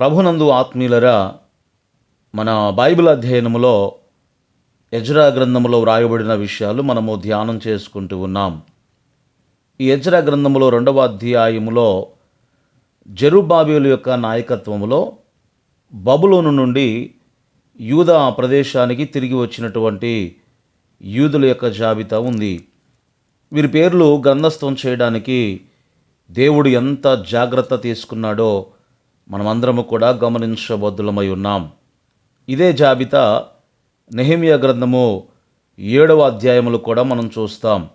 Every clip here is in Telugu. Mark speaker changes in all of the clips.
Speaker 1: ప్రభునందు ఆత్మీయులరా మన బైబిల్ అధ్యయనములో ఎజ్రా గ్రంథములో వ్రాయబడిన విషయాలు మనము ధ్యానం చేసుకుంటూ ఉన్నాం. ఈ ఎజ్రా గ్రంథములో రెండవ అధ్యాయములో జరుబాబేలు యొక్క నాయకత్వములో బబులోను నుండి యూదా ప్రదేశానికి తిరిగి వచ్చినటువంటి యూదుల యొక్క జాబితా ఉంది. వీరి పేర్లు గ్రంథస్థం చేయడానికి దేవుడు ఎంత జాగ్రత్త తీసుకున్నాడో మనమందరము కూడా గమనించబద్దులమై ఉన్నాం. ఇదే జాబితా నెహిమియా గ్రంథము ఏడవ అధ్యాయములు కూడా మనం చూస్తాం.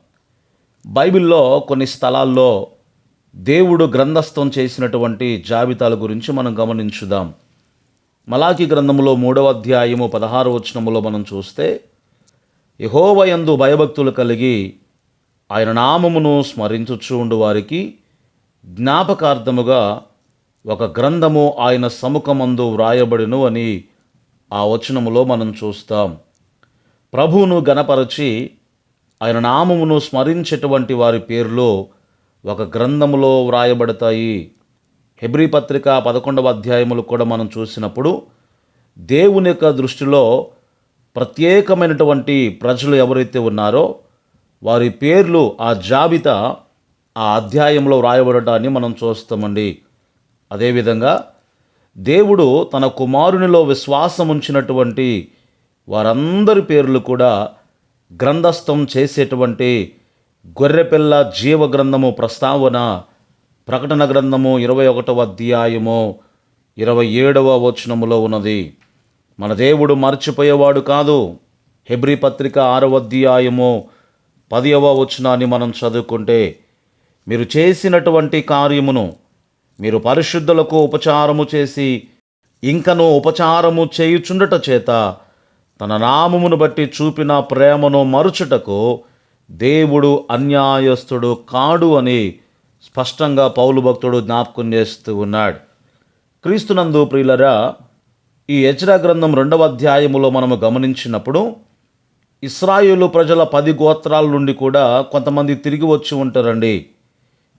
Speaker 1: బైబిల్లో కొన్ని స్థలాల్లో దేవుడు గ్రంథస్థం చేసినటువంటి జాబితాల గురించి మనం గమనించుదాం. మలాకి గ్రంథములో మూడవ అధ్యాయము పదహారు వచనములో మనం చూస్తే యహోవయందు భయభక్తులు కలిగి ఆయన నామమును స్మరించుచూ ఉండు వారికి జ్ఞాపకార్థముగా ఒక గ్రంథము ఆయన సముఖమందు వ్రాయబడును అని ఆ వచనములో మనం చూస్తాం. ప్రభువును గణపరచి ఆయన నామమును స్మరించేటువంటి వారి పేర్లు ఒక గ్రంథములో వ్రాయబడతాయి. హెబ్రీ పత్రిక పదకొండవ అధ్యాయములు కూడా మనం చూసినప్పుడు దేవుని యొక్క దృష్టిలో ప్రత్యేకమైనటువంటి ప్రజలు ఎవరైతే ఉన్నారో వారి పేర్లు ఆ జాబితా ఆ అధ్యాయంలో వ్రాయబడటాన్ని మనం చూస్తామండి. అదేవిధంగా దేవుడు తన కుమారునిలో విశ్వాసం ఉంచినటువంటి వారందరి పేర్లు కూడా గ్రంథస్థం చేసేటువంటి గొర్రెపిల్ల జీవ గ్రంథము ప్రస్తావన ప్రకటన గ్రంథము ఇరవై ఒకటవ అధ్యాయము ఇరవై ఏడవ వచనములో ఉన్నది. మన దేవుడు మర్చిపోయేవాడు కాదు. హెబ్రీ పత్రిక ఆరవ అధ్యాయము పదియవ వచనాన్ని మనం చదువుకుంటే మీరు చేసినటువంటి కార్యమును మీరు పరిశుద్ధులకు ఉపచారము చేసి ఇంకను ఉపచారము చేయుచుండట చేత తన నామమును బట్టి చూపిన ప్రేమను మరుచుటకు దేవుడు అన్యాయస్తుడు కాడు అని స్పష్టంగా పౌలు భక్తుడు జ్ఞాపకం చేస్తూ ఉన్నాడు. క్రీస్తునందు ప్రియులరా ఈ యజ్రా గ్రంథం రెండవ అధ్యాయములో మనము గమనించినప్పుడు ఇస్రాయేలు ప్రజల పది గోత్రాల నుండి కూడా కొంతమంది తిరిగి వచ్చి ఉంటారండి.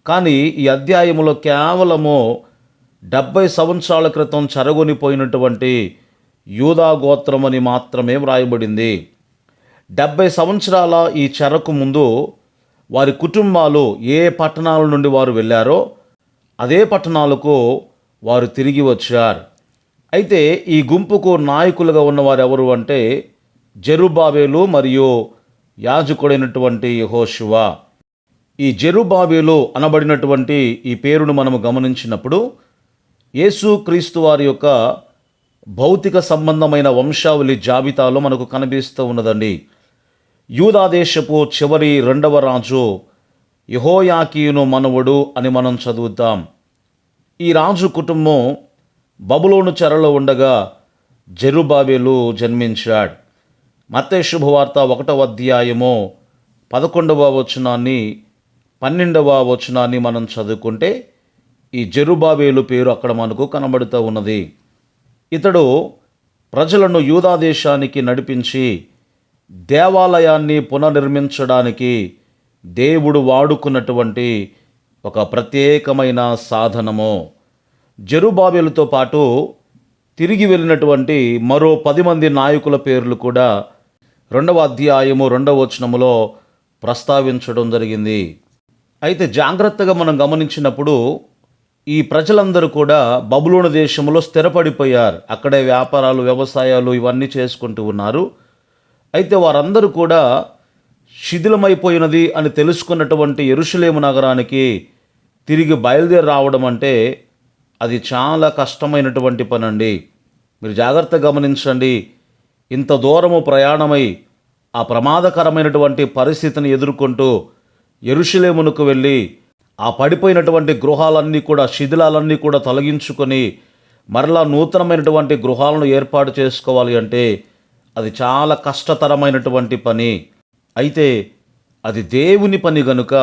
Speaker 1: కానీ ఈ అధ్యాయములో కేవలము డెబ్బై సంవత్సరాల క్రితం చెరగొనిపోయినటువంటి యూదా గోత్రం అని మాత్రమే వ్రాయబడింది. డెబ్బై సంవత్సరాల ఈ చెరకు ముందు వారి కుటుంబాలు ఏ పట్టణాల నుండి వారు వెళ్ళారో అదే పట్టణాలకు వారు తిరిగి వచ్చారు. అయితే ఈ గుంపుకు నాయకులుగా ఉన్నవారు ఎవరు అంటే జెరుబాబేలు మరియు యాజకుడైనటువంటి యెహోషువ. ఈ జెరుబాబేలో అనబడినటువంటి ఈ పేరును మనము గమనించినప్పుడు యేసు క్రీస్తు వారి యొక్క భౌతిక సంబంధమైన వంశావళి జాబితాలో మనకు కనిపిస్తూ ఉన్నదండి. యూదాదేశపు చివరి రెండవ రాజు యహోయాకీను మనవడు అని మనం చదువుతాం. ఈ రాజు కుటుంబం బబులోను చెరలో ఉండగా జెరుబాబేలు జన్మించాడు. మత్తే శుభవార్త ఒకటవ అధ్యాయము పదకొండవ వచనాన్ని పన్నెండవ వచనాన్ని మనం చదువుకుంటే ఈ జెరుబాబేలు పేరు అక్కడ మనకు కనబడుతూ ఉన్నది. ఇతడు ప్రజలను యూదాదేశానికి నడిపించి దేవాలయాన్ని పునర్నిర్మించడానికి దేవుడు వాడుకున్నటువంటి ఒక ప్రత్యేకమైన సాధనము. జెరుబాబేలుతో పాటు తిరిగి వెళ్ళినటువంటి మరో పది మంది నాయకుల పేర్లు కూడా రెండవ అధ్యాయము రెండవ వచనములో ప్రస్తావించడం జరిగింది. అయితే జాగ్రత్తగా మనం గమనించినప్పుడు ఈ ప్రజలందరూ కూడా బబులోని దేశంలో స్థిరపడిపోయారు. అక్కడే వ్యాపారాలు వ్యవసాయాలు ఇవన్నీ చేసుకుంటూ ఉన్నారు. అయితే వారందరూ కూడా శిథిలమైపోయినది అని తెలుసుకున్నటువంటి ఎరుషులేము నగరానికి తిరిగి బయలుదేరి రావడం అంటే అది చాలా కష్టమైనటువంటి పని అండి మీరు జాగ్రత్తగా గమనించండి. ఇంత దూరము ప్రయాణమై ఆ ప్రమాదకరమైనటువంటి పరిస్థితిని ఎదుర్కొంటూ ఎరుషులేమునకు వెళ్ళి ఆ పడిపోయినటువంటి గృహాలన్నీ కూడా శిథిలాలన్నీ కూడా తొలగించుకొని మరలా నూతనమైనటువంటి గృహాలను ఏర్పాటు చేసుకోవాలి అంటే అది చాలా కష్టతరమైనటువంటి పని. అయితే అది దేవుని పని గనుక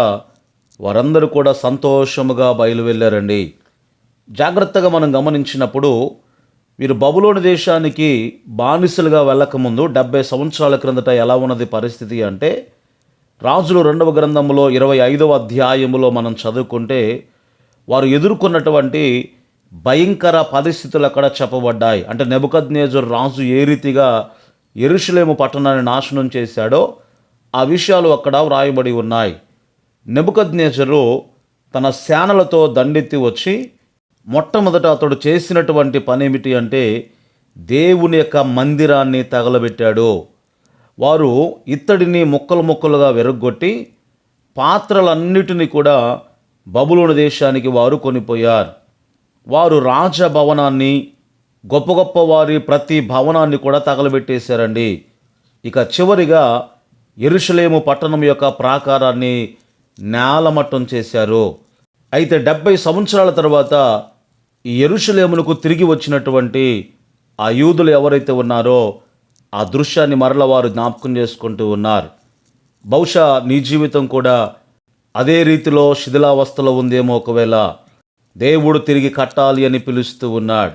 Speaker 1: వారందరూ కూడా సంతోషముగా బయలువెళ్ళారండి. జాగ్రత్తగా మనం గమనించినప్పుడు వీరు బబులోని దేశానికి బానిసలుగా వెళ్ళకముందు డెబ్బై సంవత్సరాల క్రిందట ఎలా ఉన్నది పరిస్థితి అంటే రాజులు రెండవ గ్రంథములో ఇరవై ఐదవ అధ్యాయములో మనం చదువుకుంటే వారు ఎదుర్కొన్నటువంటి భయంకర పరిస్థితులు అక్కడ చెప్పబడ్డాయి. అంటే నెబుకద్నేజర్ రాజు ఏ రీతిగా ఎరుషులేము పట్టణాన్ని నాశనం చేశాడో ఆ విషయాలు అక్కడ వ్రాయబడి ఉన్నాయి. నెబుకద్నేజరు తన సేనలతో దండెత్తి వచ్చి మొట్టమొదట అతడు చేసినటువంటి పని ఏమిటి అంటే దేవుని యొక్క మందిరాన్ని తగలబెట్టాడు. వారు ఇత్తడిని ముక్కలు ముక్కలుగా వెరగొట్టి పాత్రలన్నిటిని కూడా బబులోని దేశానికి వారు కొనిపోయారు. వారు రాజభవనాన్ని గొప్ప గొప్ప వారి ప్రతి భవనాన్ని కూడా తగలబెట్టేశారండి. ఇక చివరిగా ఎరుషలేము పట్టణం యొక్క ప్రాకారాన్ని నేలమట్టం చేశారు. అయితే డెబ్బై సంవత్సరాల తర్వాత ఈ ఎరుషలేమునకు తిరిగి వచ్చినటువంటి ఆ యూదులు ఎవరైతే ఉన్నారో ఆ దృశ్యాన్ని మరల వారు జ్ఞాపకం చేసుకుంటూ ఉన్నారు. బహుశా నీ జీవితం కూడా అదే రీతిలో శిథిలావస్థలో ఉందేమో ఒకవేళ దేవుడు తిరిగి కట్టాలి అని పిలుస్తూ ఉన్నాడు.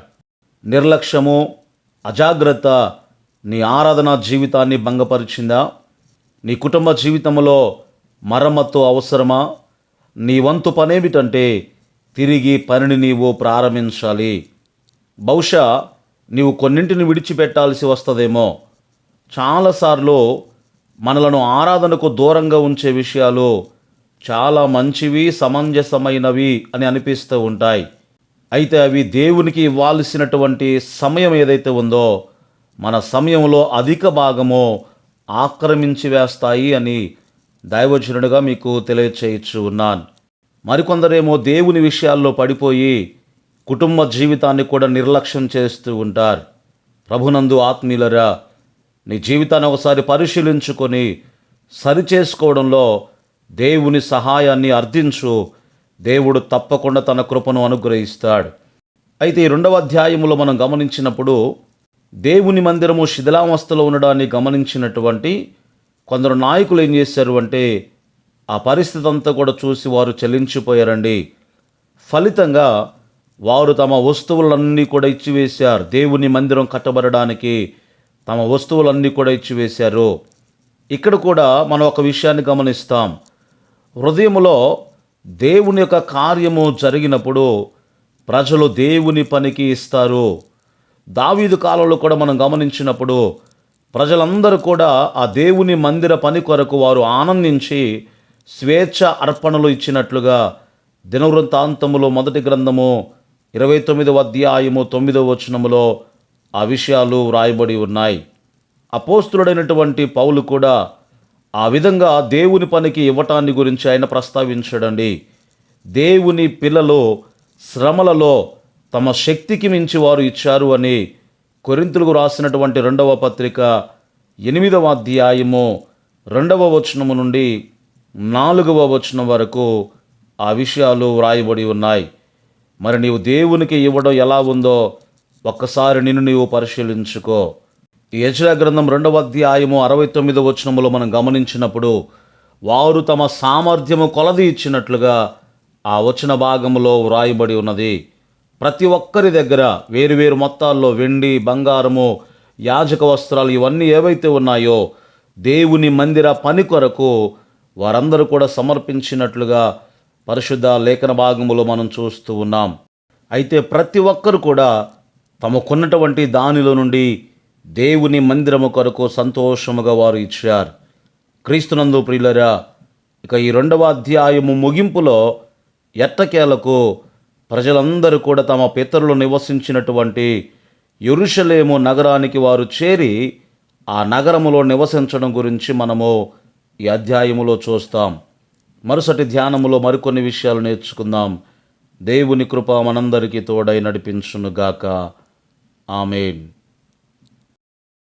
Speaker 1: నిర్లక్ష్యము అజాగ్రత్త నీ ఆరాధన జీవితాన్ని భంగపరిచిందా? నీ కుటుంబ జీవితంలో మరమ్మత్తు అవసరమా? నీ వంతు పనేమిటంటే తిరిగి పనిని నీవు ప్రారంభించాలి. బహుశా నీవు కొన్నింటిని విడిచిపెట్టాల్సి వస్తుందేమో. చాలాసార్లు మనలను ఆరాధనకు దూరంగా ఉంచే విషయాలు చాలా మంచివి సమంజసమైనవి అని అనిపిస్తూ ఉంటాయి. అయితే అవి దేవునికి ఇవ్వాల్సినటువంటి సమయం ఏదైతే ఉందో మన సమయంలో అధిక భాగము ఆక్రమించి వేస్తాయి అని దైవజనుడిగా మీకు తెలియచేయచ్చు ఉన్నాను. మరికొందరేమో దేవుని విషయాల్లో పడిపోయి కుటుంబ జీవితాన్ని కూడా నిర్లక్ష్యం చేస్తూ ఉంటారు. ప్రభునందు ఆత్మీయులరా నీ జీవితాన్ని ఒకసారి పరిశీలించుకొని సరిచేసుకోవడంలో దేవుని సహాయాన్ని అర్థించు. దేవుడు తప్పకుండా తన కృపను అనుగ్రహిస్తాడు. అయితే ఈ రెండవ అధ్యాయములో మనం గమనించినప్పుడు దేవుని మందిరము శిథిలావస్థలో ఉండడాన్ని గమనించినటువంటి కొందరు నాయకులు ఏం చేశారు అంటే ఆ పరిస్థితి అంతా కూడా చూసి వారు చెల్లించిపోయారండి. ఫలితంగా వారు తమ వస్తువులన్నీ కూడా ఇచ్చివేశారు. దేవుని మందిరం కట్టబడడానికి తమ వస్తువులన్నీ కూడా ఇచ్చివేశారు. ఇక్కడ కూడా మనం ఒక విషయాన్ని గమనిస్తాం. హృదయములో దేవుని యొక్క కార్యము జరిగినప్పుడు ప్రజలు దేవుని పనికి ఇస్తారు. దావీదు కాలంలో కూడా మనం గమనించినప్పుడు ప్రజలందరూ కూడా ఆ దేవుని మందిర పని కొరకు వారు ఆనందించి స్వేచ్ఛ అర్పణలు ఇచ్చినట్లుగా దినవృత్తాంతములో మొదటి గ్రంథము ఇరవై తొమ్మిదవ అధ్యాయము తొమ్మిదవ వచనములో ఆ విషయాలు వ్రాయబడి ఉన్నాయి. అపోస్తుడైనటువంటి పౌలు కూడా ఆ విధంగా దేవుని పనికి ఇవ్వటాన్ని గురించి ఆయన ప్రస్తావించడండి. దేవుని పిల్లలు శ్రమలలో తమ శక్తికి మించి వారు ఇచ్చారు అని కొరింతులకు రాసినటువంటి రెండవ పత్రిక ఎనిమిదవ అధ్యాయము రెండవ వచనము నుండి నాలుగవ వచనం వరకు ఆ విషయాలు వ్రాయబడి ఉన్నాయి. మరి నీవు దేవునికి ఇవ్వడం ఎలా ఉందో ఒక్కసారి నిన్ను నీవు పరిశీలించుకో. ఈ గ్రంథం రెండవ అధ్యాయము అరవై తొమ్మిదో వచనములో మనం గమనించినప్పుడు వారు తమ సామర్థ్యము కొలది ఇచ్చినట్లుగా ఆ వచన భాగములో వ్రాయబడి ఉన్నది. ప్రతి ఒక్కరి దగ్గర వేరువేరు మొత్తాల్లో వెండి బంగారము యాజక వస్త్రాలు ఇవన్నీ ఏవైతే ఉన్నాయో దేవుని మందిర పని కొరకు వారందరూ కూడా సమర్పించినట్లుగా పరిశుద్ధ లేఖన భాగములో మనం చూస్తూ ఉన్నాం. అయితే ప్రతి ఒక్కరు కూడా తమకున్నటువంటి దానిలో నుండి దేవుని మందిరము కొరకు సంతోషముగా వారు ఇచ్చారు. క్రీస్తునందు ప్రియులరా ఇక ఈ రెండవ అధ్యాయము ముగింపులో ఎట్టకేలకు ప్రజలందరూ కూడా తమ పితరులు నివసించినటువంటి ఎరుషలేము నగరానికి వారు చేరి ఆ నగరములో నివసించడం గురించి మనము ఈ అధ్యాయములో చూస్తాం. మరుసటి ధ్యానములో మరికొన్ని విషయాలు నేర్చుకుందాం. దేవుని కృప మనందరికీ తోడై నడిపించునుగాక. Amen.